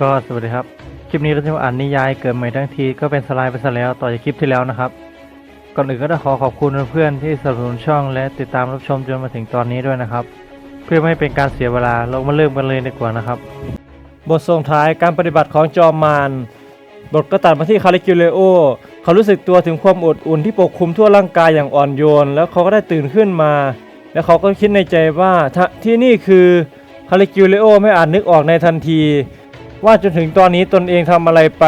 ก็สวัสดีครับ คลิปนี้เราจะมาอ่านนิยายเกิดใหม่ทั้งทีก็เป็นสไลด์ไปซะแล้วต่อจากคลิปที่แล้วนะครับ ก่อนอื่นก็ต้องขอขอบคุณเพื่อนๆที่สนับสนุนช่องและติดตามรับชมจนมาถึงตอนนี้ด้วยนะครับ เพื่อไม่ให้เป็นการเสียเวลาเรามาเริ่มกันเลยดีกว่านะครับ บทส่งท้ายการปฏิบัติของจอมมารบทก็ตัดมาที่คาริคิวเลโอเขารู้สึกตัวถึงความอดอุ่นที่ปกคลุมทั่วร่างกายอย่างอ่อนโยน แล้วเขาก็ได้ตื่นขึ้นมา แล้วเขาก็คิดในใจว่าถ้าที่นี่คือคาริคิวเลโอไม่อาจนึกออกในทันที ว่าจนถึงตอนนี้ตนเองทำอะไรไป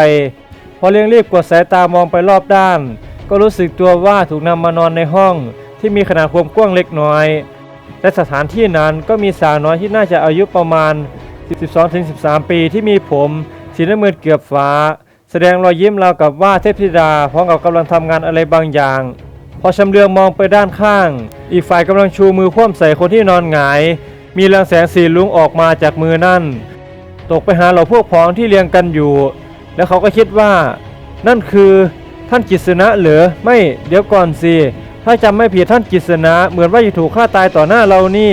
พอเลี้ยงรีบกดสายตามองไปรอบด้าน ก็รู้สึกตัวว่าถูกนำมานอนในห้องที่มีขนาดความกว้างเล็กน้อย และสถานที่นั้นก็มีสาวน้อยที่น่าจะอายุประมาณ 12-13 ปีที่มีผม สีน้ำเงินเกือบฟ้า แสดงรอยยิ้มราวกับว่าเทพธิดาพร้อมกับกำลังทำงานอะไรบางอย่าง พอชำเลืองมองไปด้านข้าง อีกฝ่ายกำลังชูมือคว่ำใส่คนที่นอนหงาย มีแรงแสงสีลุ้งออกมาจากมือนั่น ตกไปหาเหล่าพวกพ้องที่เรียงกันอยู่ แล้วเขาก็คิดว่า นั่นคือท่านกิษณะหรือไม่เดี๋ยวก่อนสิถ้าจำไม่ผิดท่านกิษณะเหมือนว่าจะถูกฆ่าตายต่อหน้าเรานี่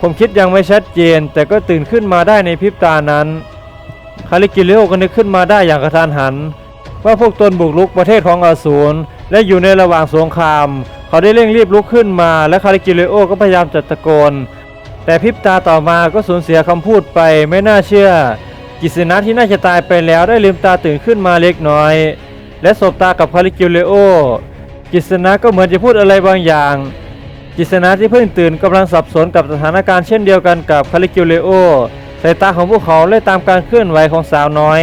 ผมคิดยังไม่ชัดเจน แต่ก็ตื่นขึ้นมาได้ในพริบตานั้น คาริกิเลโอก็นึกขึ้นมาได้อย่างกระทันหัน ว่าพวกตนบุกรุกประเทศของอสูรและอยู่ในระหว่างสงคราม เขาได้เร่งรีบลุกขึ้นมา และคาริกิเลโอก็พยายามจะตะโกน แต่พริบตาต่อมาก็สูญเสียคำพูดไปไม่น่าเชื่อ กิษณะที่น่าจะตายไปแล้วได้ลืมตาตื่นขึ้นมาเล็กน้อย และสบตากับคาริกิเลโอ กิษณะก็เหมือนจะพูดอะไรบางอย่าง กิษณะที่เพิ่งตื่นกำลังสับสนกับสถานการณ์เช่นเดียวกันกับคาริกิเลโอสายตาของพวกเขาไล่ตามการเคลื่อนไหวของสาวน้อย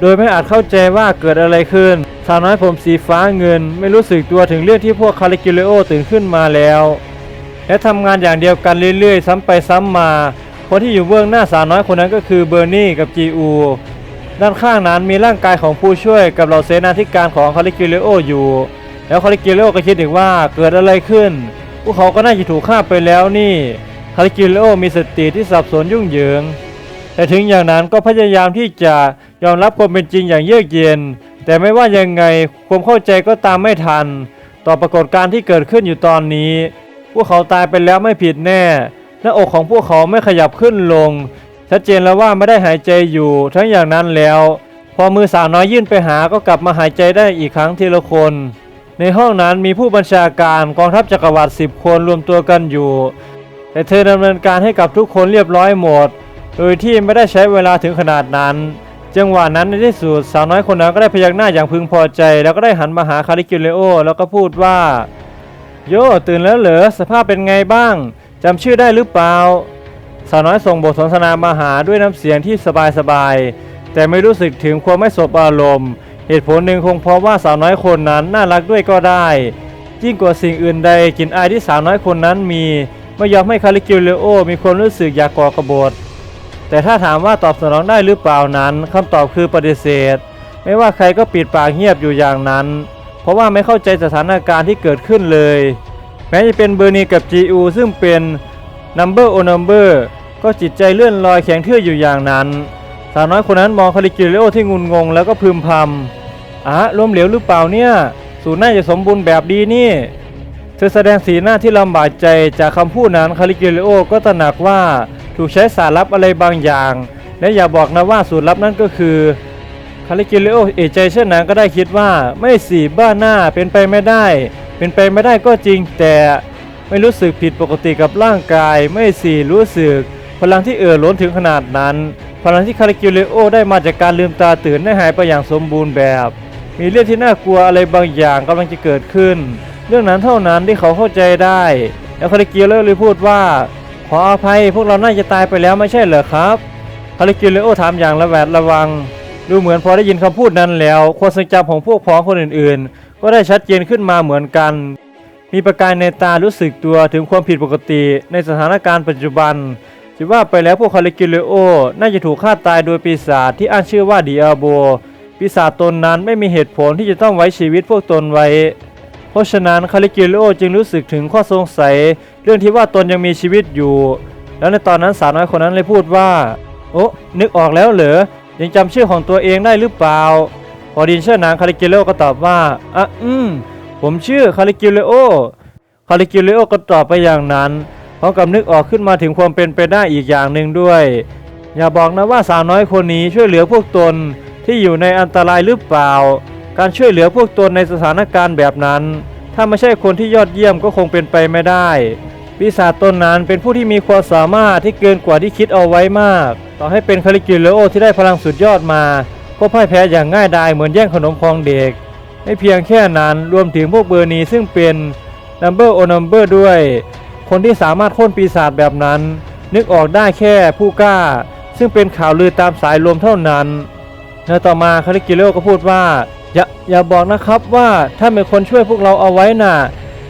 โดยไม่อาจเข้าใจว่าเกิดอะไรขึ้น สาวน้อยผมสีฟ้าเงิน ไม่รู้สึกตัวถึงเรื่องที่พวกคาริกิเลโอตื่นขึ้นมาแล้ว และทำงานอย่างเดียวกันเรื่อยๆ ซ้ำไปซ้ำมา คนที่อยู่เบื้องหน้าสาวน้อยคนนั้นก็คือเบอร์นี่กับจีอูด้านข้างนั้นมีร่างกายของผู้ช่วยกับเหล่าเสนาธิการของคาริกิเลโออยู่ แล้วคาริกิเลโอก็คิดถึงว่าเกิดอะไรขึ้น พวกเขาก็น่าจะถูกฆ่าไปแล้วนี่คาริกิเลโอมีสติที่สับสนยุ่งเหยิง แต่ถึงอย่างนั้นก็พยายามที่จะยอมรับความเป็นจริงอย่างเยือกเย็น แต่ไม่ว่ายังไงความเข้าใจก็ตามไม่ทัน ต่อปรากฏการณ์ที่เกิดขึ้นอยู่ตอนนี้ พวกเขาตายไปแล้วไม่ผิดแน่ หน้าอกของพวกเขาไม่ขยับขึ้นลง ชัดเจนแล้วว่าไม่ได้หายใจอยู่ ทั้งอย่างนั้นแล้ว พอมือสาวน้อยยื่นไปหาก็กลับมาหายใจได้อีกครั้งทีละคน ในห้องนั้นมีผู้บัญชาการกองทัพจักรวรรดิสิบคนรวมตัวกันอยู่ แต่เธอดำเนินการให้กับทุกคนเรียบร้อยหมด โดยที่ไม่ได้ใช้เวลาถึงขนาดนั้น จังหวะนั้นในที่สุดสาวน้อยคนนั้นก็ได้พยักหน้าอย่างพึงพอใจ แล้วก็ได้หันมาหาคาริกิเลโอแล้วก็พูดว่า โย่ตื่นแล้วเหรอสภาพเป็นไงบ้างจำชื่อได้หรือเปล่าสาวน้อยส่งบทสนทนามาหาด้วยน้ำเสียงที่สบายๆแต่ไม่รู้สึกถึงความไม่สบอารมณ์ เหตุผลหนึ่งคงเพราะว่าสาวน้อยคนนั้นน่ารักด้วยก็ได้ ยิ่งกว่าสิ่งอื่นใดกลิ่นอายที่สาวน้อยคนนั้นมีไม่ยอมให้คาริกิเลโอมีความรู้สึกอยากก่อกบฏแต่ถ้าถามว่าตอบสนองได้หรือเปล่านั้นคำตอบคือปฏิเสธ ไม่ว่าใครก็ปิดปากเงียบอยู่อย่างนั้น เพราะว่าไม่เข้าใจสถานการณ์ที่เกิดขึ้นเลย แม้จะเป็นเบอร์นีกับ GU ซึ่งเป็น Number o Number ก็จิตใจเลื่อนลอยแข็งทื่ออยู่อย่างนั้น สาวน้อยคนนั้นมองคาริกิเลโอที่งุนงงแล้วก็พึมพำอะล้มเหลวหรือเปล่าเนี่ย สูตรน่าจะสมบูรณ์แบบดีนี่ เธอแสดงสีหน้าที่ลำบากใจจากคำพูดนั้นคาริกิเลโอก็ตระหนักว่าถูกใช้สารลับอะไรบางอย่าง และอย่าบอกนะว่าสูตรลับนั้นก็คือ คาริกิเลโอเอะใจเช่นนั้นก็ได้คิดว่าไม่สิบ้าหน้าเป็นไปไม่ได้ เป็นไปไม่ได้ก็จริง แต่ไม่รู้สึกผิดปกติกับร่างกาย ไม่สิรู้สึก พลังที่เอ่อล้นถึงขนาดนั้น พลังที่คาริกิเลโอได้มาจากการลืมตาตื่นได้หายไปอย่างสมบูรณ์แบบ มีเรื่องที่น่ากลัวอะไรบางอย่างกำลังจะเกิดขึ้น เรื่องนั้นเท่านั้นที่เขาเข้าใจได้แล้วคาริกิเลโอเลยพูดว่า ขออภัยพวกเราน่าจะตายไปแล้วไม่ใช่เหรอครับคาริกิเลโอถามอย่างระแวดระวัง ดูเหมือนพอได้ยินคำพูดนั้นแล้วความทรงจำของพวกพ้องคนอื่นๆ ก็ได้ชัดเจนขึ้นมาเหมือนกัน มีประกายในตารู้สึกตัวถึงความผิดปกติในสถานการณ์ปัจจุบันจะว่าไปแล้วพวกคาริกิเลโอ น่าจะถูกฆ่าตายโดยปีศาจที่อ้างชื่อว่าดิอาโบ ปีศาจตนนั้นไม่มีเหตุผลที่จะต้องไว้ชีวิตพวกตนไว้ เพราะฉะนั้นคาริกิเลโอจึงรู้สึกถึงข้อสงสัย เรื่องที่ว่าตนยังมีชีวิตอยู่ แล้วในตอนนั้นสาวน้อยคนนั้นเลยพูดว่า โอ้นึกออกแล้วเหรอ ยังจำชื่อของตัวเองได้หรือเปล่าพอดินเชื่อนางคาริกิเลโอก็ตอบว่าอะอืม ผมชื่อคาริกิเลโอคาริกิเลโอก็ตอบไปอย่างนั้นพร้อมกับนึกออกขึ้นมาถึงความเป็นไปได้อีกอย่างหนึ่งด้วย อย่าบอกนะว่าสาวน้อยคนนี้ช่วยเหลือพวกตนที่อยู่ในอันตรายหรือเปล่า การช่วยเหลือพวกตนในสถานการณ์แบบนั้น ถ้าไม่ใช่คนที่ยอดเยี่ยมก็คงเป็นไปไม่ได้ ปีศาจตนนั้นเป็นผู้ที่มีความสามารถที่เกินกว่าที่คิดเอาไว้มาก ต่อให้เป็นคาลิกิเลโอที่ได้พลังสุดยอดมา ก็พ่ายแพ้อย่างง่ายดายเหมือนแย่งขนมของเด็ก ไม่เพียงแค่นั้นรวมถึงพวกเบอร์นีซึ่งเป็น Number o Number ด้วย คนที่สามารถโค่นปีศาจแบบนั้น นึกออกได้แค่ผู้กล้า ซึ่งเป็นข่าวลือตามสายลมเท่านั้นในต่อมาคาริกิเลโอก็พูดว่า อย่าอย่าบอกนะครับว่าถ้าเป็นคนช่วยพวกเราเอาไว้น่ะ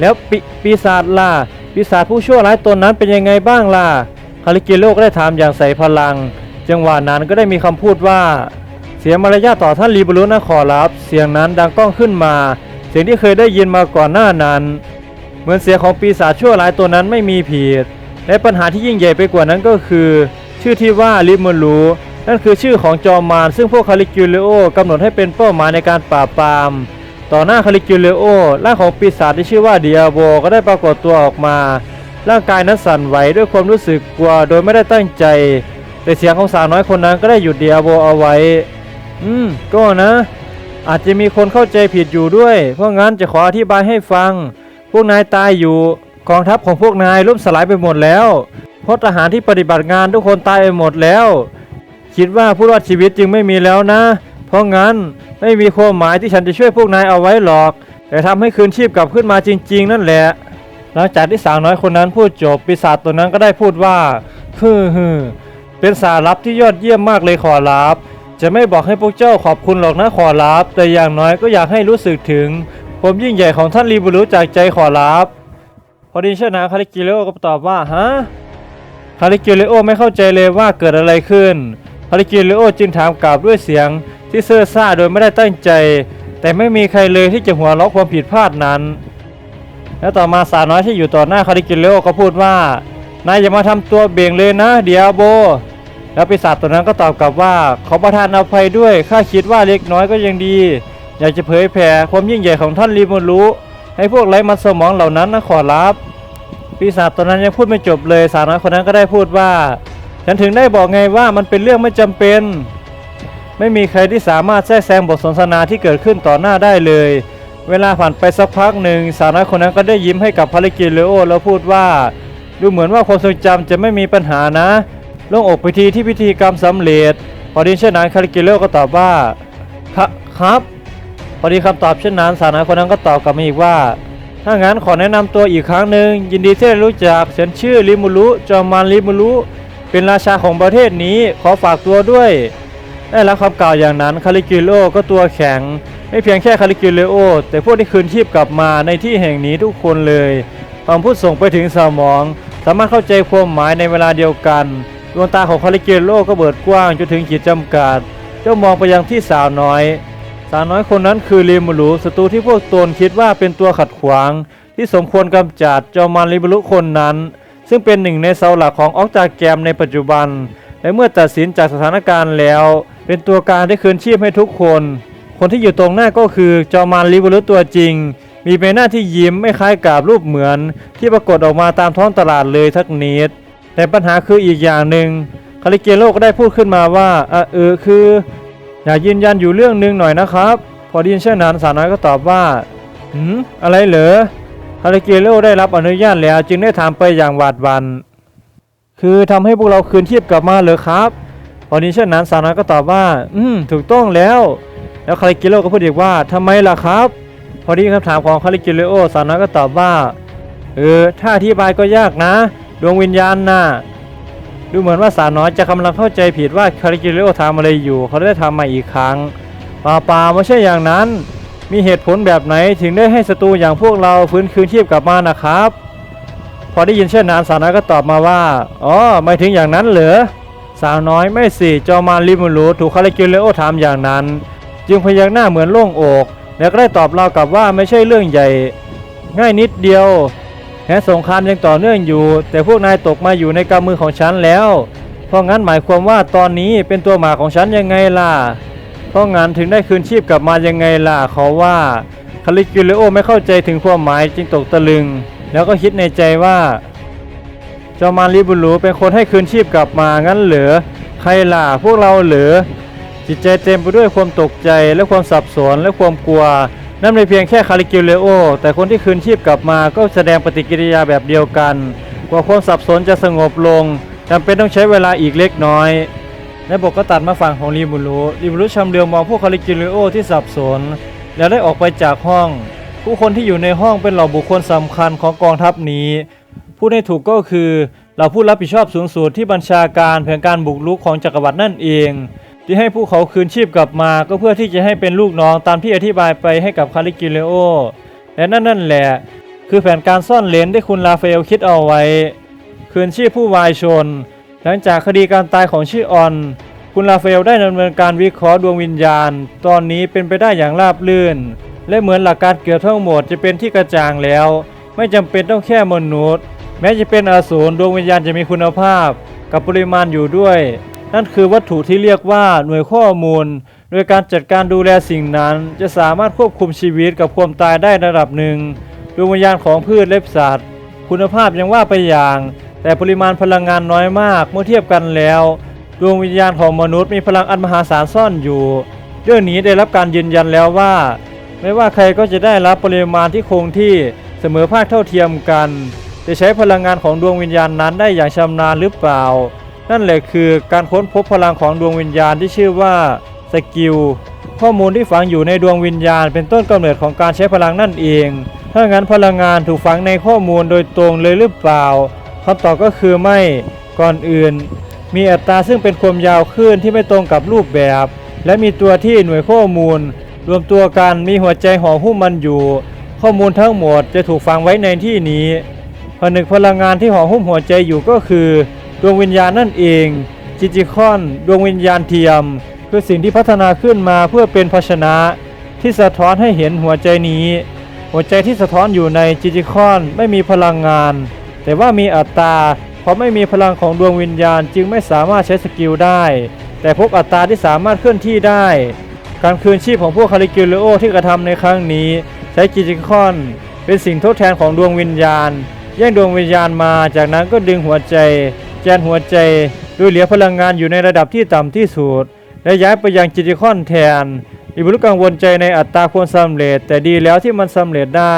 แล้วปปีศาจล่ะ ปีศาจผู้ชั่วร้ายตนนั้นเป็นยังไงบ้างล่ะคาริกิโลก็ได้ถามอย่างใส่พลัง จังหวะนั้นก็ได้มีคำพูดว่า เสียมารยาทต่อท่านลีบรุนะขอรับ เสียงนั้นดังก้องขึ้นมา เสียงที่เคยได้ยินมาก่อนหน้านั้น เหมือนเสียงของปีศาจชั่วร้ายตัวนั้นไม่มีผิดและปัญหาที่ยิ่งใหญ่ไปกว่านั้นก็คือ ชื่อที่ว่าลิมูลูนั่นคือชื่อของจอมมารซึ่งพวกคาลิกิเลโอกำหนดให้เป็นเป้าหมายในการปราบปราม ต่อหน้าคาลิกิเลโอร่างของปีศาจที่ชื่อว่าเดียโบก็ได้ปรากฏตัวออกมา ร่างกายนั้นสั่นไหวด้วยความรู้สึกกลัวโดยไม่ได้ตั้งใจ แต่เสียงของสาวน้อยคนนั้นก็ได้หยุดเดียโบเอาไว้ อืม ก็นะ อาจจะมีคนเข้าใจผิดอยู่ด้วย เพราะงั้นจะขออธิบายให้ฟัง พวกนายตายอยู่กองทัพของพวกนายล่มสลายไปหมดแล้วพราะทหารที่ปฏิบัติงานทุกคนตายไปหมดแล้ว คิดว่าผู้รอดชีวิตจึงไม่มีแล้วนะ เพราะงั้นไม่มีความหมายที่ฉันจะช่วยพวกนายเอาไว้หรอก แต่ทำให้คืนชีพกลับขึ้นมาจริง ๆ นั่นแหละ หลังจากที่สาวน้อยคนนั้นพูดจบปีศาจตัวนั้นก็ได้พูดว่าฮึมฮึมเป็นสารลับที่ยอดเยี่ยมมากเลยขอรับ จะไม่บอกให้พวกเจ้าขอบคุณหรอกนะขอรับ แต่อย่างน้อยก็อยากให้รู้สึกถึงความยิ่งใหญ่ของท่านรีบูรุจากใจขอรับพอดีเช่นนั้นคาริกิเลโอก็ตอบว่าฮะคาริกิเลโอไม่เข้าใจเลยว่าเกิดอะไรขึ้นคาริกิเลโอจึงถามกลับด้วยเสียง ที่เซ่อซ่าโดยไม่ได้ตั้งใจ แต่ไม่มีใครเลยที่จะหัวเราะความผิดพลาดนั้น แล้วต่อมาสาวน้อยที่อยู่ต่อหน้าคาริกิเลโอก็พูดว่านายอย่ามาทำตัวเบี่ยงเลยนะเดียโบ แล้วปีศาจตัวนั้นก็ตอบกลับว่าขอประทานอภัยด้วยข้าคิดว่าเล็กน้อยก็ยังดี อยากจะเผยแผ่ความยิ่งใหญ่ของท่านรีมูรุให้พวกไร้มันสมองเหล่านั้นนะขอรับปีศาจตัวนั้นยังพูดไม่จบเลยสาวน้อยคนนั้นก็ได้พูดว่า ฉันถึงได้บอกไงว่ามันเป็นเรื่องไม่จำเป็น ไม่มีใครที่สามารถแทรกแซงบทสนทนาที่เกิดขึ้นต่อหน้าได้เลย เวลาผ่านไปสักพักหนึ่งสาวน้อยคนนั้นก็ได้ยิ้มให้กับภารกิเลโอแล้วพูดว่า ดูเหมือนว่าความทรงจำจะไม่มีปัญหานะลงอกไปทีที่พิธีกรรมสำเร็จพอดีเช่นนั้นคาริกิเลโอก็ตอบว่าครับครับพอดีคำตอบเช่นนั้นสาวน้อยคนนั้นก็ตอบกลับมาอีกว่าถ้างั้นขอแนะนำตัวอีกครั้งหนึ่งยินดีที่ได้รู้จักฉันชื่อลิมูรุจอมานลิมูรุเป็นราชาของประเทศนี้ขอฝากตัวด้วย ได้รับคำกล่าวอย่างนั้นคาลิกิโลก็ตัวแข็ง ไม่เพียงแค่คาลิกิเลโอ แต่พวกที่คืนชีพกลับมาในที่แห่งนี้ทุกคนเลยความพูดส่งไปถึงสมอง สามารถเข้าใจความหมายในเวลาเดียวกันดวงตาของคาลิกิโลก็เบิดกว้างจนถึงขีดจำกัดเจ้ามองไปยังที่สาวน้อย สาวน้อยคนนั้นคือลิมูรุศัตรูที่พวกตนคิดว่าเป็นตัวขัดขวาง ที่สมควรกำจัดจอมมารลิมูรุคนนั้น ซึ่งเป็นหนึ่งในเสาหลักของออกจากแกมในปัจจุบัน และเมื่อตัดสินจากสถานการณ์แล้ว เป็นตัวการที่คืนชีพให้ทุกคน คนที่อยู่ตรงหน้าก็คือจอมารลิมูรุตัวจริง มีใบหน้าที่ยิ้มไม่คล้ายกับรูปเหมือน ที่ปรากฏออกมาตามท้องตลาดเลยทักนิดแต่ปัญหาคืออีกอย่างหนึ่งคาริเกโลก็ได้พูดขึ้นมาว่าเออคือ อยากยืนยันอยู่เรื่องหนึ่งหน่อยนะครับ พอไดีนเช่นนั้นสาวน้อยก็ตอบว่าหืมอะไรเหรอคาริเกโลได้รับอนุญาตแล้วจึงได้ถามไปอย่างหวาดหวัน คือทำให้พวกเราคืนชีพกลับมาเหรอครับพอไดีนเช่นนั้นสาน้อยก็ตอบว่า อืมถูกต้องแล้ว แล้วคาริเกโลก็พูดอีกว่าทำไมล่ะครับ พอดีคำถามของคาริเกโลสาน้อยก็ตอบว่า เออ ถ้าอธิบายก็ยากนะ ดวงวิญญาณน่ะ ดูเหมือนว่าสาวน้อยจะกำลังเข้าใจผิดว่าคาริกิเลโอทำอะไรอยู่ เขาได้ทำมาอีกครั้งป่าป่าไม่ใช่อย่างนั้น มีเหตุผลแบบไหนถึงได้ให้ศัตรูอย่างพวกเราฟื้นคืนชีพกลับมานะครับ พอได้ยินเช่นนั้นสาวน้อยก็ตอบมาว่า อ๋อ ไม่ถึงอย่างนั้นเหรอ สาวน้อยไม่สิจอมารลิมูรูถูกคาริกิเลโอถามอย่างนั้น จึงพยักหน้าเหมือนโล่งอก แล้วก็ได้ตอบเรากลับว่าไม่ใช่เรื่องใหญ่ ง่ายนิดเดียวแม้สงครามยังต่อเนื่องอยู่ แต่พวกนายตกมาอยู่ในกำมือของฉันแล้ว เพราะงั้นหมายความว่าตอนนี้เป็นตัวหมาของฉันยังไงล่ะ เพราะงั้นถึงได้คืนชีพกลับมายังไงล่ะเขาว่าคาลิกิเลโอไม่เข้าใจถึงความหมายจึงตกตะลึง แล้วก็คิดในใจว่าจอมานลิบุลูเป็นคนให้คืนชีพกลับมางั้นเหรอใครล่ะพวกเราเหรือจิตใจเต็มไปด้วยความตกใจและความสับสนและความกลัว นั่นไม่เพียงแค่คาริกิเลโอ แต่คนที่คืนชีพกลับมาก็แสดงปฏิกิริยาแบบเดียวกัน กว่าความสับสนจะสงบลงจำเป็นต้องใช้เวลาอีกเล็กน้อยและบทก็ตัดมาฝั่งของริมูรุริมูรุชำเลืองมองพวกคาริกิเลโอที่สับสน แล้วได้ออกไปจากห้อง ผู้คนที่อยู่ในห้องเป็นเหล่าบุคคลสำคัญของกองทัพนี้พูดให้ถูกก็คือเหล่าผู้รับผิดชอบสูงสุดที่บัญชาการแผนการบุกรุกของจักรวรรดินั่นเอง ที่ให้พวกเขาคืนชีพกลับมาก็เพื่อที่จะให้เป็นลูกน้องตามที่อธิบายไปให้กับคาริกิเลโอและนั่นนั่นแหละ คือแผนการซ่อนเลนที่คุณลาเฟลคิดเอาไว้ คืนชีพผู้วายชน หลังจากคดีการตายของชื่อออน คุณลาเฟลได้ดำเนินการวิเคราะห์ดวงวิญญาณ ตอนนี้เป็นไปได้อย่างราบรื่น และเหมือนหลักการเกือบทั้งหมดจะเป็นที่กระจ่างแล้ว ไม่จำเป็นต้องแค่มนุษย์ แม้จะเป็นอสูรดวงวิญญาณจะมีคุณภาพ กับปริมาณอยู่ด้วย นั่นคือวัตถุที่เรียกว่าหน่วยข้อมูล โดยการจัดการดูแลสิ่งนั้น จะสามารถควบคุมชีวิตกับความตายได้ระดับหนึ่งดวงวิญญาณของพืชและสัตว์ คุณภาพยังว่าไปอย่าง แต่ปริมาณพลังงานน้อยมากเมื่อเทียบกันแล้ว ดวงวิญญาณของมนุษย์มีพลังอันมหาศาลซ่อนอยู่ เรื่องนี้ได้รับการยืนยันแล้วว่า ไม่ว่าใครก็จะได้รับปริมาณที่คงที่เสมอภาคเท่าเทียมกัน จะใช้พลังงานของดวงวิญญาณนั้นได้อย่างชำนาญหรือเปล่า นั่นแหละคือการค้นพบพลังของดวงวิญญาณที่ชื่อว่าสกิลข้อมูลที่ฝังอยู่ในดวงวิญญาณ เป็นต้นกำเนิดของการใช้พลังนั่นเอง ถ้างั้นพลังงานถูกฝังในข้อมูลโดยตรงเลยหรือเปล่าคำตอบก็คือไม่ก่อนอื่น มีอัตราซึ่งเป็นความยาวคลื่นที่ไม่ตรงกับรูปแบบ และมีตัวที่หน่วยข้อมูล รวมตัวกันมีหัวใจห่อหุ้มมันอยู่ ข้อมูลทั้งหมดจะถูกฝังไว้ในที่นี้ผนึกพลังงานที่ห่อหุ้มหัวใจอยู่ก็คือ ดวงวิญญาณนั่นเองจิจิคอนดวงวิญญาณเทียม คือสิ่งที่พัฒนาขึ้นมาเพื่อเป็นภาชนะ ที่สะท้อนให้เห็นหัวใจนี้ หัวใจที่สะท้อนอยู่ในจิจิคอนไม่มีพลังงาน แต่ว่ามีอัตราเพราะไม่มีพลังของดวงวิญญาณจึงไม่สามารถใช้สกิลได้ แต่พบอัตราที่สามารถเคลื่อนที่ได้ การคืนชีพของพวกคาริกิเลโอที่กระทำในครั้งนี้ ใช้จิจิคอน เป็นสิ่งทดแทนของดวงวิญญาณ แย่งดวงวิญญาณมาจากนั้นก็ดึงหัวใจ แจนหัวใจโดยเหลือพลังงานอยู่ในระดับที่ต่ำที่สุดและย้ายไปยังจิจิคอนแทนอิบุรุกังวลใจในอัตราควรสำเร็จ แต่ดีแล้วที่มันสำเร็จได้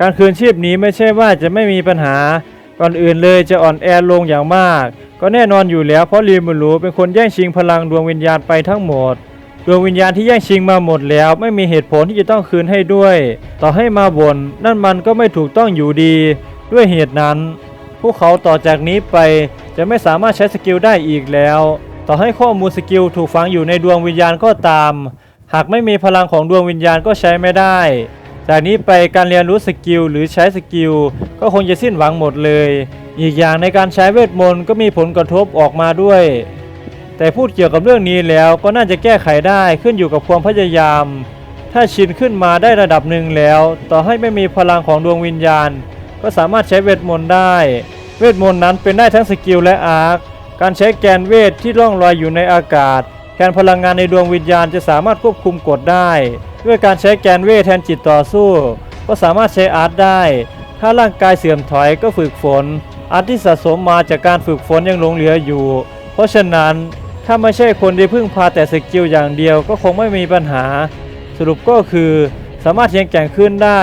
การคืนชีพนี้ไม่ใช่ว่าจะไม่มีปัญหาก่อนอื่นเลยจะอ่อนแอลงอย่างมาก ก็แน่นอนอยู่แล้วเพราะรีมูรูเป็นคนแย่งชิงพลังดวงวิญญาณไปทั้งหมด ดวงวิญญาณที่แย่งชิงมาหมดแล้ว ไม่มีเหตุผลที่จะต้องคืนให้ด้วย ต่อให้มาบน่นนั่นมันก็ไม่ถูกต้องอยู่ดี ด้วยเหตุนั้น พวกเขาต่อจากนี้ไปจะไม่สามารถใช้สกิลได้อีกแล้ว ต่อให้ข้อมูลสกิลถูกฝังอยู่ในดวงวิญญาณก็ตาม หากไม่มีพลังของดวงวิญญาณก็ใช้ไม่ได้ จากนี้ไปการเรียนรู้สกิลหรือใช้สกิลก็คงจะสิ้นหวังหมดเลย อีกอย่างในการใช้เวทมนต์ก็มีผลกระทบออกมาด้วย แต่พูดเกี่ยวกับเรื่องนี้แล้วก็น่าจะแก้ไขได้ขึ้นอยู่กับความพยายาม ถ้าชินขึ้นมาได้ระดับหนึ่งแล้ว ต่อให้ไม่มีพลังของดวงวิญญาณ ก็สามารถใช้เวทมนต์ได้ เวทมนต์นั้นเป็นได้ทั้งสกิลและอาร์คการใช้แกนเวทที่ล่องลอยอยู่ในอากาศแทนพลังงานในดวงวิญญาณจะสามารถควบคุมกฎได้ ด้วยการใช้แกนเวทแทนจิตต่อสู้ ก็สามารถใช้อาร์ตได้ ถ้าร่างกายเสื่อมถอยก็ฝึกฝนอาร์ตที่สะสมมาจากการฝึกฝนยังหลงเหลืออยู่ เพราะฉะนั้น ถ้าไม่ใช่คนที่พึ่งพาแต่สกิลอย่างเดียวก็คงไม่มีปัญหา สรุปก็คือสามารถเทียงแก่งขึ้นได้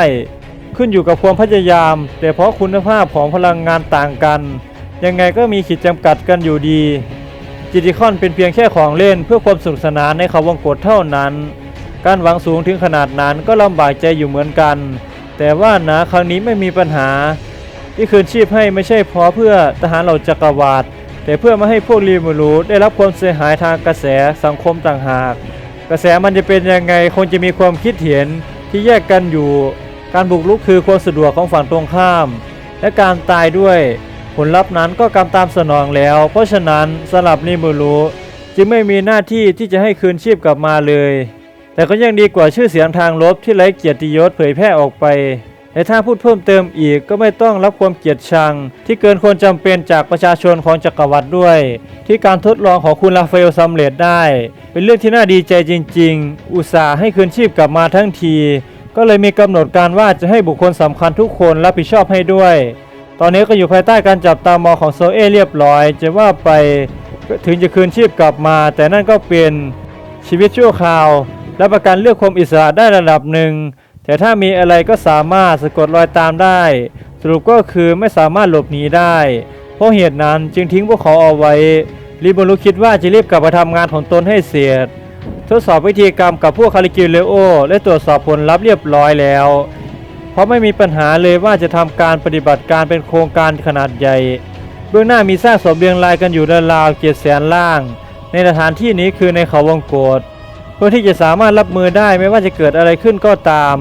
ขึ้นอยู่กับความพยายาม แต่เพราะคุณภาพของพลังงานต่างกัน ยังไงก็มีขีดจำกัดกันอยู่ดีจิติคอนเป็นเพียงแค่ของเล่นเพื่อความสนุกสนานในเขาวงกฏเท่านั้น การหวังสูงถึงขนาดนั้นก็ลำบากใจอยู่เหมือนกัน แต่ว่านะครั้งนี้ไม่มีปัญหา ที่คืนชีพให้ไม่ใช่เพราะเพื่อทหารเหล่าจักรวาล แต่เพื่อไม่ให้พวกรีมูรูได้รับความเสียหายทางกระแสสังคมต่างหาก กระแสมันจะเป็นยังไงคงจะมีความคิดเห็นที่แยกกันอยู่ การบุกรุกคือความสะดวกของฝั่งตรงข้าม และการตายด้วย ผลลัพธ์นั้นก็กำตามสนองแล้ว เพราะฉะนั้นสลับนิมูรุจึงไม่มีหน้าที่ที่จะให้คืนชีพกลับมาเลย แต่ก็ยังดีกว่าชื่อเสียงทางลบที่ไร้เกียรติยศเผยแพร่ออกไป และถ้าพูดเพิ่มเติมอีกก็ไม่ต้องรับความเกลียดชัง ที่เกินควรจำเป็นจากประชาชนของจักรวรรดิด้วย ที่การทดลองของคุณราฟาเอลสำเร็จได้ เป็นเรื่องที่น่าดีใจจริง ๆ อุตส่าห์ให้คืนชีพกลับมาทั้งที ก็เลยมีกำหนดการว่าจะให้บุคคลสำคัญทุกคนรับผิดชอบให้ด้วย ตอนนี้ก็อยู่ภายใต้การจับตามองของโซเอเรียบร้อย จะว่าไปถึงจะคืนชีพกลับมา แต่นั่นก็เป็นชีวิตชั่วคราว และประกันเลือกความอิสระได้ระดับหนึ่ง แต่ถ้ามีอะไรก็สามารถสะกดรอยตามได้ สรุปก็คือไม่สามารถหลบหนีได้ เพราะเหตุนั้นจึงทิ้งพวกเขาเอาไว้ริโบรุคิดว่าจะรีบกลับมาทำงานของตนให้เสร็จทดสอบวิธีกรรมกับพวกคาริกิเลโอ และตรวจสอบผลลัพธ์เรียบร้อยแล้ว เพราะไม่มีปัญหาเลยว่าจะทำการปฏิบัติการเป็นโครงการขนาดใหญ่ เบื้องหน้ามีซากศพเรียงรายกันอยู่ราวๆเกียรแสนล่าง ในสถานที่นี้คือในเขาวงโกด เพื่อที่จะสามารถรับมือได้ไม่ว่าจะเกิดอะไรขึ้นก็ตาม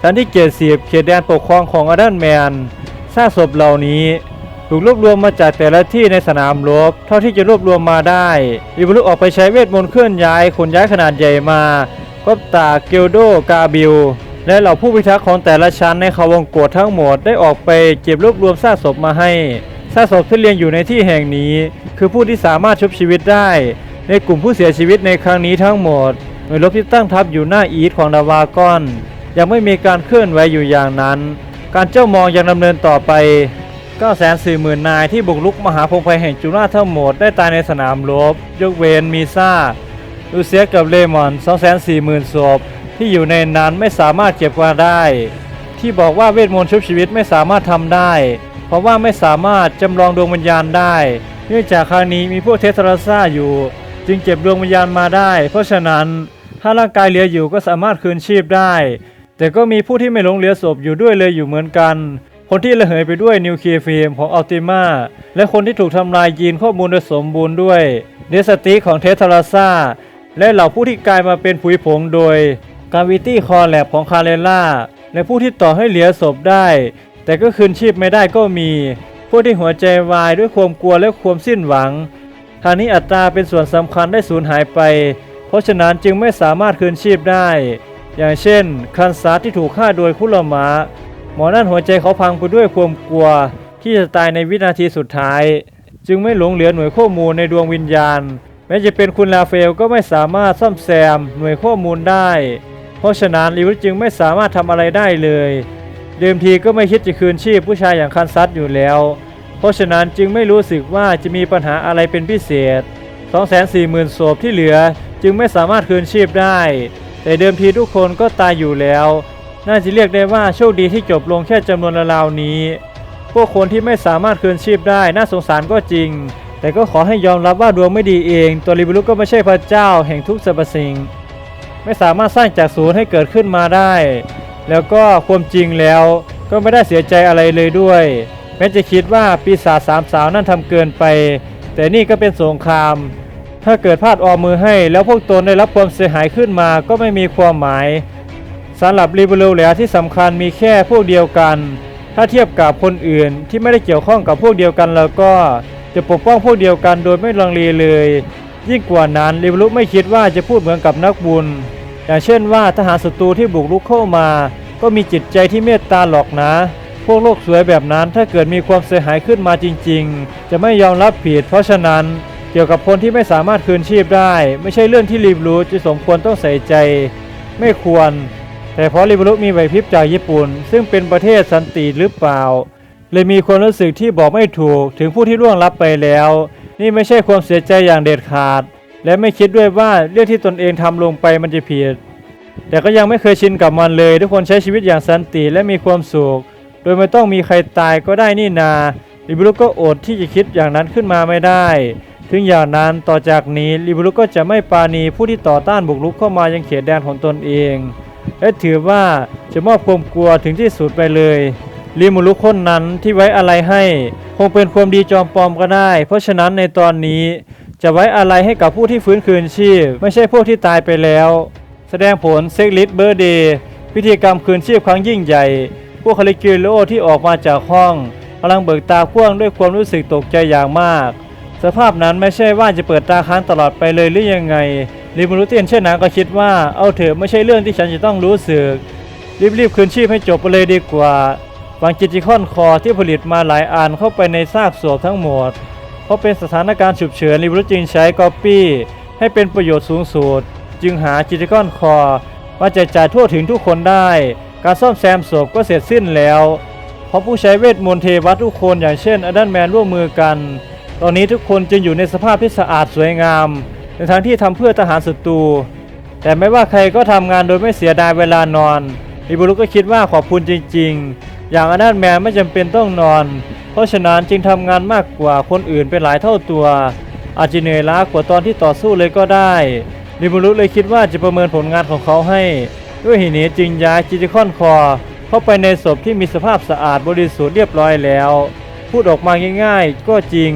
ทันที่เกียรติสีบเขตแดนปกครองของอดันแมนซากศพเหล่านี้ถูกรวบรวมมาจากแต่ละที่ในสนามรบเท่าที่จะรวบรวมมาได้อิบุรุออกไปใช้เวทมนต์เคลื่อนย้ายขนย้ายขนาดใหญ่มาก็ตาเกลโดกาบิลและเหล่าผู้พิทักษ์ของแต่ละชั้นในเขาวงกฏทั้งหมดได้ออกไปเก็บรวบรวมซากศพมาให้ซากศพที่เรียงอยู่ในที่แห่งนี้ คือผู้ที่สามารถชุบชีวิตได้ ในกลุ่มผู้เสียชีวิตในครั้งนี้ทั้งหมด น่วยรบที่ตั้งทัพอยู่หน้าอีทของดาวากอนยังไม่มีการเคลื่อนไหวอยู่อย่างนั้น การเจ้ามองยังดำเนินต่อไป940,000 นายที่บุกรุกมหาพงศ์ภัยแห่งจุฬาทั้งหมดได้ตายในสนามรบ ยกเว้นมีซ่าลูเซียกับเลมอน 240,000 ศพ ที่อยู่ในนั้นไม่สามารถเก็บมาได้ ที่บอกว่าเวทมนต์ชุบชีวิตไม่สามารถทำได้ เพราะว่าไม่สามารถจำลองดวงวิญญาณได้ เนื่องจากครั้งนี้มีพวกเทสราซ่าอยู่ จึงเก็บดวงวิญญาณมาได้ เพราะฉะนั้น ถ้าร่างกายเหลืออยู่ก็สามารถคืนชีพได้ แต่ก็มีผู้ที่ไม่หลงเหลือศพอยู่ด้วยเลยอยู่เหมือนกัน คนที่ระเหยไปด้วยนิวเคลียร์ฟิล์มของอัลติมาและคนที่ถูกทำลายยีนข้อมูลโดยสมบูรณ์ด้วย เดสติของเทสราซาและเหล่าผู้ที่กลายมาเป็นผุยผงโดยกาวิตี้คอแลบของคาเรล่าและผู้ที่ต่อให้เหลือศพได้ แต่ก็คืนชีพไม่ได้ก็มี ผู้ที่หัวใจวายด้วยความกลัวและความสิ้นหวังทางนี้อัตราเป็นส่วนสำคัญได้สูญหายไป เพราะฉะนั้นจึงไม่สามารถคืนชีพได้ อย่างเช่น คันซาที่ถูกฆ่าโดยคุลมะหมอนั่นหัวใจเขาพังไปด้วยความกลัว ที่จะตายในวินาทีสุดท้าย จึงไม่หลงเหลือหน่วยข้อมูลในดวงวิญญาณ แม้จะเป็นคุณลาเฟลก็ไม่สามารถซ่อมแซมหน่วยข้อมูลได้ เพราะฉะนั้นลิวจึงไม่สามารถทำอะไรได้เลย เดิมทีก็ไม่คิดจะคืนชีพผู้ชายอย่างคันซัตอยู่แล้ว เพราะฉะนั้นจึงไม่รู้สึกว่าจะมีปัญหาอะไรเป็นพิเศษ 240,000ศพที่เหลือ จึงไม่สามารถคืนชีพได้ แต่เดิมทีทุกคนก็ตายอยู่แล้ว น่าจะเรียกได้ว่าโชคดีที่จบลงแค่จำนวนราวๆนี้ พวกคนที่ไม่สามารถคืนชีพได้น่าสงสารก็จริง แต่ก็ขอให้ยอมรับว่าดวงไม่ดีเอง ตัวริบุรุก็ไม่ใช่พระเจ้าแห่งทุกสรรพสิ่ง ไม่สามารถสร้างจากศูนย์ให้เกิดขึ้นมาได้ แล้วก็ความจริงแล้วก็ไม่ได้เสียใจอะไรเลยด้วย แม้จะคิดว่าปีศาจสามสาวนั่นทำเกินไป แต่นี่ก็เป็นสงคราม ถ้าเกิดพลาดออมมือให้ แล้วพวกตนได้รับความเสียหายขึ้นมาก็ไม่มีความหมายสำหรับรีเบลแล้วที่สำคัญมีแค่พวกเดียวกัน ถ้าเทียบกับคนอื่นที่ไม่ได้เกี่ยวข้องกับพวกเดียวกันแล้วก็จะปกป้องพวกเดียวกันโดยไม่ลังเลเลย ยิ่งกว่านั้นริบลุไม่คิดว่าจะพูดเหมือนกับนักบุญ อย่างเช่นว่าทหารศัตรูที่บุกรุกเข้ามา ก็มีจิตใจที่เมตตาหรอกนะ พวกโลกสวยแบบนั้นถ้าเกิดมีความเสียหายขึ้นมาจริง ๆ จะไม่ยอมรับผิดเพราะฉะนั้น เกี่ยวกับคนที่ไม่สามารถคืนชีพได้ ไม่ใช่เรื่องที่ริบลุจะสมควรต้องใส่ใจ ไม่ควร แต่เพราะริบลุมีไหวพริบจากญี่ปุ่น ซึ่งเป็นประเทศสันติหรือเปล่า เลยมีความรู้สึกที่บอกไม่ถูกถึงผู้ที่ล่วงลับไปแล้ว นี่ไม่ใช่ความเสียใจอย่างเด็ดขาด และไม่คิดด้วยว่าเรื่องที่ตนเองทำลงไปมันจะผิดแต่ก็ยังไม่เคยชินกับมันเลย ทุกคนใช้ชีวิตอย่างสันติและมีความสุขโดยไม่ต้องมีใครตายก็ได้นี่นาริบุรุก็อดที่จะคิดอย่างนั้นขึ้นมาไม่ได้ ถึงอย่างนั้นต่อจากนี้ริบุรุก็จะไม่ปราณีผู้ที่ต่อต้านบุกรุกเข้ามายังเขตแดนของตนเอง และถือว่าจะมอบความกลัวถึงที่สุดไปเลยริมุรุคนนั้นที่ไว้อะไรให้คงเป็นความดีจอมปลอมก็ได้ เพราะฉะนั้นในตอนนี้จะไว้อะไรให้กับผู้ที่ฟื้นคืนชีพ ไม่ใช่พวกที่ตายไปแล้ว แสดงผลเซ็กลิสเบอร์เดย์พิธีกรรมคืนชีพครั้งยิ่งใหญ่ พวกคาลิกิโลที่ออกมาจากห้องกำลังเบิกตาพ่วงด้วยความรู้สึกตกใจอย่างมาก สภาพนั้นไม่ใช่ว่าจะเปิดตาค้างตลอดไปเลยหรือยังไงริมูรุเตียนเช่นนั้นก็คิดว่าเอาเถอะไม่ใช่เรื่องที่ฉันจะต้องรู้สึก รีบๆคืนชีพให้จบไปเลยดีกว่าวางจิจิคอนคอที่ผลิตมาหลายอันเข้าไปในซากศพทั้งหมด เพราะเป็นสถานการณ์ฉุกเฉินริบรุจึงใช้ก๊อปปี้ให้เป็นประโยชน์สูงสุดจึงหาจิจิคอนคอมาแจกจ่ายทั่วถึงทุกคนได้ การซ่อมแซมศพก็เสร็จสิ้นแล้ว เพราะผู้ใช้เวทมนต์เทวะทุกคนอย่างเช่นอดันแมนร่วมมือกัน ตอนนี้ทุกคนจึงอยู่ในสภาพที่สะอาดสวยงาม ในทางที่ทำเพื่อทหารศัตรู แต่ไม่ว่าใครก็ทำงานโดยไม่เสียดายเวลานอนอิบุรุก็คิดว่าขอบคุณจริง ๆ อย่างอนาถแมนไม่จำเป็นต้องนอน เพราะฉะนั้นจึงทำงานมากกว่าคนอื่นเป็นหลายเท่าตัว อาจจะเหนื่อยล้ากว่าตอนที่ต่อสู้เลยก็ได้ริบุรุเลยคิดว่าจะประเมินผลงานของเขาให้ ด้วยเหตุนี้จึงย้ายจิจิคอนคอ เข้าไปในศพที่มีสภาพสะอาดบริสุทธิ์เรียบร้อยแล้ว พูดออกมาง่ายๆ ก็จริง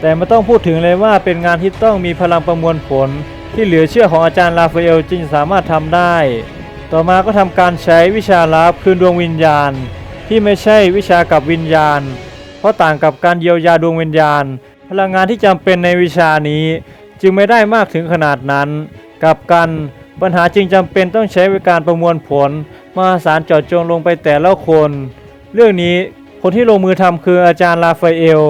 แต่ไม่ต้องพูดถึงเลยว่าเป็นงานที่ต้องมีพลังประมวลผล ที่เหลือเชื่อของอาจารย์ลาฟาเอลจึงสามารถทำได้ ต่อมาก็ทำการใช้วิชาลับคืนดวงวิญญาณ ที่ไม่ใช่วิชากับวิญญาณ เพราะต่างกับการเยียวยาดวงวิญญาณ พลังงานที่จำเป็นในวิชานี้ จึงไม่ได้มากถึงขนาดนั้น กับกันปัญหาจึงจำเป็นต้องใช้การประมวลผลมาศาลเจาะจงลงไปแต่ละคน เรื่องนี้คนที่ลงมือทำคืออาจารย์ลาฟาเอล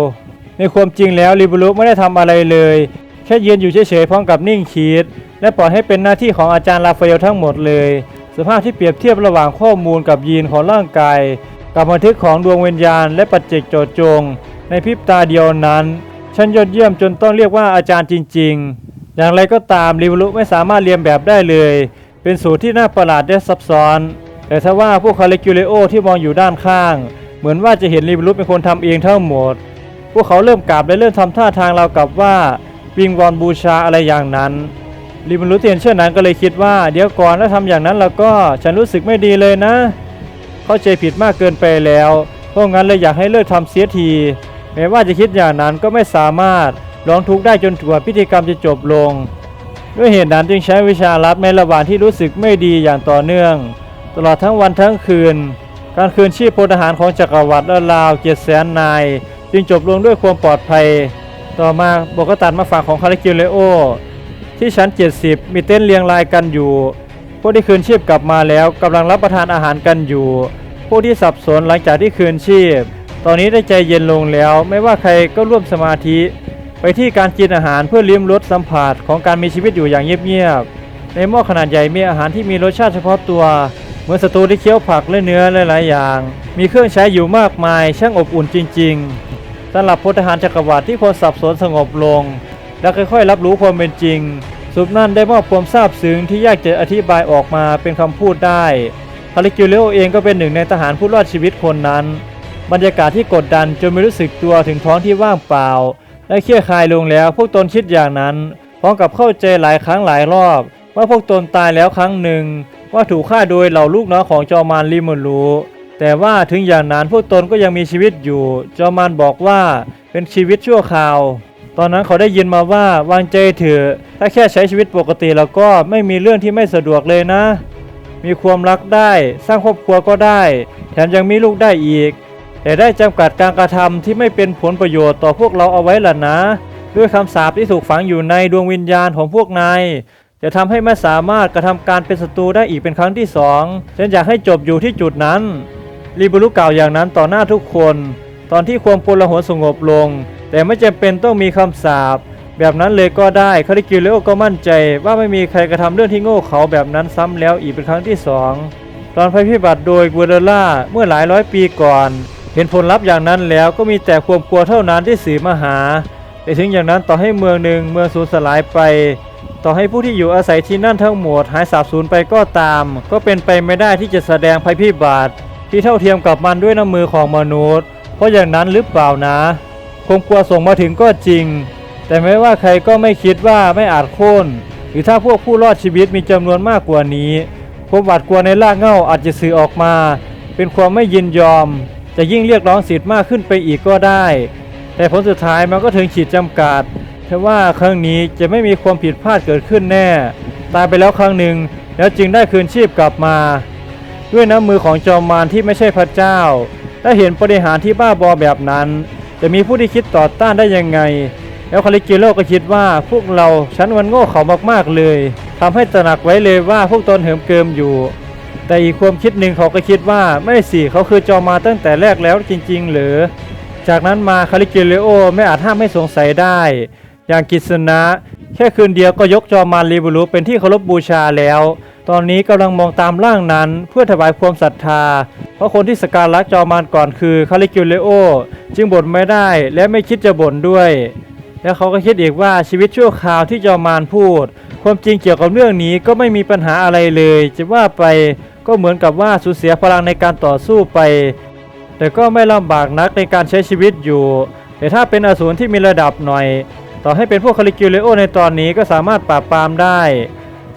ในความจริงแล้วลิบูรุไม่ได้ทำอะไรเลย แค่ยืนอยู่เฉยๆพร้อมกับนิ่งคิด และปล่อยให้เป็นหน้าที่ของอาจารย์ลาฟาเอลทั้งหมดเลย สภาพที่เปรียบเทียบระหว่างข้อมูลกับยีนของร่างกาย กับบันทึกของดวงวิญญาณ และปัจเจกโจทย์จง ในพริบตาเดียวนั้นฉันยอดเยี่ยมจนต้องเรียกว่าอาจารย์จริง ๆ อย่างไรก็ตามลิบูรุไม่สามารถเรียนแบบได้เลย เป็นสูตรที่น่าประหลาดและซับซ้อน แต่ถ้าว่าพวกคาลิกิเลโอที่มองอยู่ด้านข้าง เหมือนว่าจะเห็นลิบูรุเป็นคนทำเองทั้งหมด วกเขาเริ่มกราบและเริ่มทำท่าทางเรากับว่าวิงวอนบูชาอะไรอย่างนั้นลิบูรุเตียนเช่นนั้นก็เลยคิดว่าเดี๋ยวก่อนถ้าทำอย่างนั้นแล้วก็ฉันรู้สึกไม่ดีเลยนะ เข้าใจผิดมากเกินไปแล้ว เพราะงั้นเลยอยากให้เลิกทำเสียที แม้ว่าจะคิดอย่างนั้นก็ไม่สามารถร้องทุกข์ได้จนกว่าพิธีกรรมจะจบลง ด้วยเหตุนั้นจึงใช้วิชาลับในระหว่างที่รู้สึกไม่ดีอย่างต่อเนื่อง ตลอดทั้งวันทั้งคืน การคืนชีพพลทหารของจักรวรรดิราวเกียรติแสนนาย จึงจบลงด้วยความปลอดภัย ต่อมาโบกตัดมาฝั่งของคาริกิเลโอ ที่ชั้น 70 มีเต้นเรียงรายกันอยู่ พวกที่คืนชีพกลับมาแล้วกำลังรับประทานอาหารกันอยู่ผู้ที่สับสนหลังจากที่คืนชีพ ตอนนี้ได้ใจเย็นลงแล้ว ไม่ว่าใครก็ร่วมสมาธิ ไปที่การกินอาหารเพื่อลิ้มรสสัมผัสของการมีชีวิตอยู่อย่างเงียบๆ ในหม้อขนาดใหญ่มีอาหารที่มีรสชาติเฉพาะตัวเหมือนสตูที่เคี้ยวผักและเนื้อหลายๆอย่าง มีเครื่องใช้อยู่มากมาย ช่างอบอุ่นจริง ๆ สำหรับพลทหารจักรวรรดิที่คนสับสนสงบลง และค่อยๆรับรู้ความเป็นจริง สุปนั่นได้มอบความซาบซึ้งที่ยากจะอธิบายออกมาเป็นคำพูดได้คาริกิเลโอเองก็เป็นหนึ่งในทหารผู้รอดชีวิตคนนั้น บรรยากาศที่กดดันจนไม่รู้สึกตัวถึงท้องที่ว่างเปล่า และเคลี่ยร์คลายลงแล้วพวกตนคิดอย่างนั้นพร้อมกับเข้าใจหลายครั้งหลายรอบ ว่าพวกตนตายแล้วครั้งหนึ่งว่าถูกฆ่าโดยเหล่าลูกน้องของจอมานลิมุรู แต่ว่าถึงอย่างนั้นพวกตนก็ยังมีชีวิตอยู่ จอมานบอกว่าเป็นชีวิตชั่วคราว ตอนนั้นเขาได้ยินมาว่าวางใจเถอะถ้าแค่ใช้ชีวิตปกติแล้วก็ไม่มีเรื่องที่ไม่สะดวกเลยนะ มีความรักได้ สร้างครอบครัวก็ได้ แถมยังมีลูกได้อีก แต่ได้จำกัดการกระทำที่ไม่เป็นผลประโยชน์ต่อพวกเราเอาไว้ล่ะนะ ด้วยคำสาปที่ถูกฝังอยู่ในดวงวิญญาณของพวกนายจะทำให้ไม่สามารถกระทำการเป็นศัตรูได้อีกเป็นครั้งที่สองฉันอยากให้จบอยู่ที่จุดนั้น รีบุรุกล่าวอย่างนั้นต่อหน้าทุกคน ตอนที่ความโกลาหลสงบลง แต่ไม่จำเป็นต้องมีคำสาปแบบนั้นเลยก็ได้คาริกิเลโอก็มั่นใจ ว่าไม่มีใครกระทำเรื่องที่โง่เขาแบบนั้นซ้ำแล้วอีกเป็นครั้งที่สองตอนภัยพิบัติโดยกัวเดล่าเมื่อหลายร้อยปีก่อน เห็นผลลัพธ์อย่างนั้นแล้วก็มีแต่ความกลัวเท่านั้นที่สื่อมาหา แต่ถึงอย่างนั้นต่อให้เมืองหนึ่งเมืองสูญสลายไป ต่อให้ผู้ที่อยู่อาศัยที่นั่นทั้งหมดหายสาบสูญไปก็ตาม ก็เป็นไปไม่ได้ที่จะแสดงภัยพิบัติ ที่เท่าเทียมกับมันด้วยน้ำมือของมนุษย์ เพราะอย่างนั้นหรือเปล่านะความกลัวส่งมาถึงก็จริง แต่ไม่ว่าใครก็ไม่คิดว่าไม่อาจโค่นหรือถ้าพวกผู้รอดชีวิตมีจำนวนมากกว่านี้ความหวาดกลัวในรากเหง้าอาจจะสื่อออกมา เป็นความไม่ยินยอม จะยิ่งเรียกร้องสิทธิ์มากขึ้นไปอีกก็ได้ แต่ผลสุดท้ายมันก็ถึงขีดจำกัดแต่ว่าครั้งนี้จะไม่มีความผิดพลาดเกิดขึ้นแน่ ตายไปแล้วครั้งหนึ่งแล้วจึงได้คืนชีพกลับมา ด้วยน้ำมือของจอมมารที่ไม่ใช่พระเจ้า ถ้าเห็นปฏิหารที่บ้าบอแบบนั้น จะมีผู้ที่คิดต่อต้านได้ยังไง แล้วคาริกิโลก็คิดว่าพวกเราชั้นวันโง่เขามากๆเลยทำให้ตระหนักไว้เลยว่าพวกตนเหิมเกิมอยู่ แต่อีกความคิดหนึ่งเขาก็คิดว่าไม่สิเขาคือจอมมารตั้งแต่แรกแล้วจริง ๆ หรือ จากนั้นมาคาริกิเลโอไม่อาจห้ามให้สงสัยได้ อย่างกิษณะ แค่คืนเดียวก็ยกจอมมารีบุรุเป็นที่เคารพบูชาแล้ว ตอนนี้กำลังมองตามร่างนั้นเพื่อถวายความศรัทธา เพราะคนที่สการะจอมารก่อนคือคาริกิเลโอ จึงบ่นไม่ได้และไม่คิดจะบ่นด้วย แล้วเขาก็คิดอีกว่าชีวิตชั่วคราวที่จอมารพูด ความจริงเกี่ยวกับเรื่องนี้ก็ไม่มีปัญหาอะไรเลย จะว่าไปก็เหมือนกับว่าสูญเสียพลังในการต่อสู้ไป แต่ก็ไม่ลำบากนักในการใช้ชีวิตอยู่ แต่ถ้าเป็นอสูรที่มีระดับหน่อย ต่อให้เป็นพวกคาลิกิเลโอในตอนนี้ก็สามารถปราบปรามได้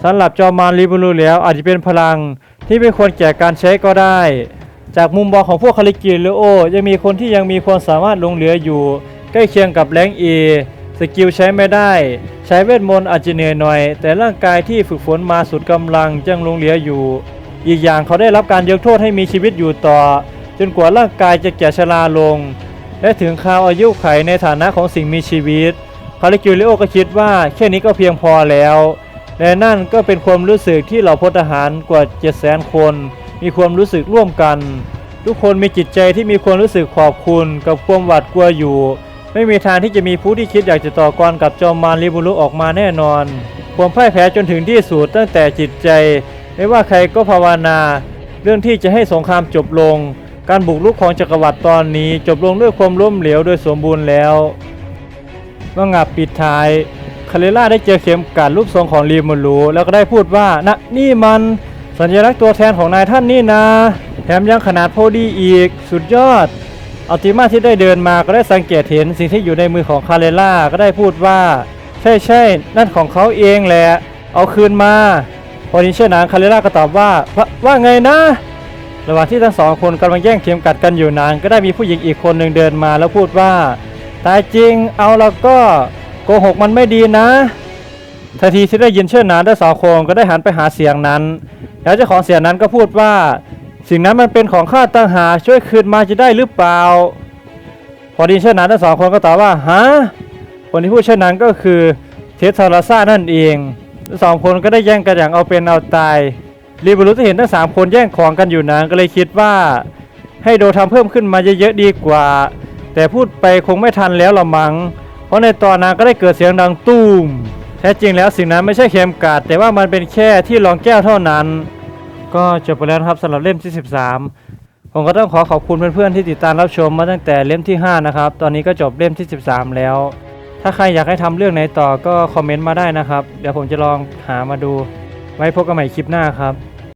สำหรับจอมารลิบูรูแล้วอาจจะเป็นพลังที่ไม่ควรแก่การใช้ก็ได้ จากมุมมองของพวกคาลิกิเลโอยังมีคนที่ยังมีความสามารถลงเหลืออยู่ ใกล้เคียงกับแรงเอสกิลใช้ไม่ได้ ใช้เวทมนต์อาจจะเหนื่อยหน่อย แต่ร่างกายที่ฝึกฝนมาสุดกำลังยังลงเหลืออยู่ อีกอย่างเขาได้รับการยกโทษให้มีชีวิตอยู่ต่อ จนกว่าร่างกายจะแก่ชราลง และถึงคราวอายุไขในฐานะของสิ่งมีชีวิต คาริกิวเลโอก็คิดว่าแค่นี้ก็เพียงพอแล้ว และนั่นก็เป็นความรู้สึกที่เหล่าพลทหารกว่า 7 0 0 0 0คน มีความรู้สึกร่วมกัน ทุกคนมีจิตใจที่มีความรู้สึกขอบคุณกับความหวาดกลัวอยู่ ไม่มีทางที่จะมีผู้ที่คิดอยากจะต่อกรกับจอมมารลิบูรุออกมาแน่นอน ความพ่ายแพ้จนถึงที่สุดตั้งแต่จิตใจ ไม่ว่าใครก็ภาวนา เรื่องที่จะให้สงครามจบลง การบุกรุกของจักรวรรดิตอนนี้จบลงด้วยความล้มเหลวโดยสมบูรณ์แล้ว ว่างับปิดท้ายคาเรล่าได้เจอเข็มกัดรูปทรงของรีมูรูแล้วก็ได้พูดว่านะนี่มันสัญลักษณ์ตัวแทนของนายท่านนี่นาแถมยังขนาดพอดีอีก สุดยอดอัลติมาที่ได้เดินมาก็ได้สังเกตเห็นสิ่งที่อยู่ในมือของคาเรล่าก็ได้พูดว่า ใช่ใช่นั่นของเขาเองแหละ เอาคืนมาพอนี้เชนางคาเรล่าก็ตอบว่าว่าว่าไงนะ ระหว่างที่ทั้งสองคนกำลังแย่งเข็มกัดกันอยู่นานก็ได้มีผู้หญิงอีกคนหนึ่งเดินมาแล้วพูดว่า ตายจริงเอาแล้วก็โกหกมันไม่ดีนะทันทีที่ได้ยินเชื่อนานทั้งสองคนก็ได้หันไปหาเสียงนั้น แล้วเจ้าของเสียงนั้นก็พูดว่า สิ่งนั้นมันเป็นของข้าตั้งหาช่วยคืนมาจะได้หรือเปล่า พอดีเช่นนั้นทั้สองคนก็ตอบว่าฮะคนที่พูดเช่นนั้นก็คือเทสซาราซ่านั่นเองสองคนก็ได้แย่งกันอย่างเอาเป็นเอาตายรีบรุที่เห็นทั้งสามคนแย่งของกันอยู่นั้นก็เลยคิดว่า ให้โดทำเพิ่มขึ้นมาเยอะๆดีกว่า แต่พูดไปคงไม่ทันแล้วละมัง้งเพราะในตอนนั้นก็ได้เกิดเสียงดังตูมแท้จริงแล้วสิ่งนั้นไม่ใช่เข็มกลัดแต่ว่ามันเป็นแค่ที่รองแก้วเท่านั้น ก็จบไปแล้วครับสำหรับเล่มที่ 13 ผมก็ต้องขอขอบคุณเพื่อนๆที่ติดตามรับชมมาตั้งแต่เล่มที่ 5 นะครับ ตอนนี้ก็จบเล่มที่ 13 แล้ว ถ้าใครอยากให้ทำเรื่องไหนต่อก็คอมเมนต์มาได้นะครับ เดี๋ยวผมจะลองหามาดู ไว้พบกันใหม่คลิปหน้าครับ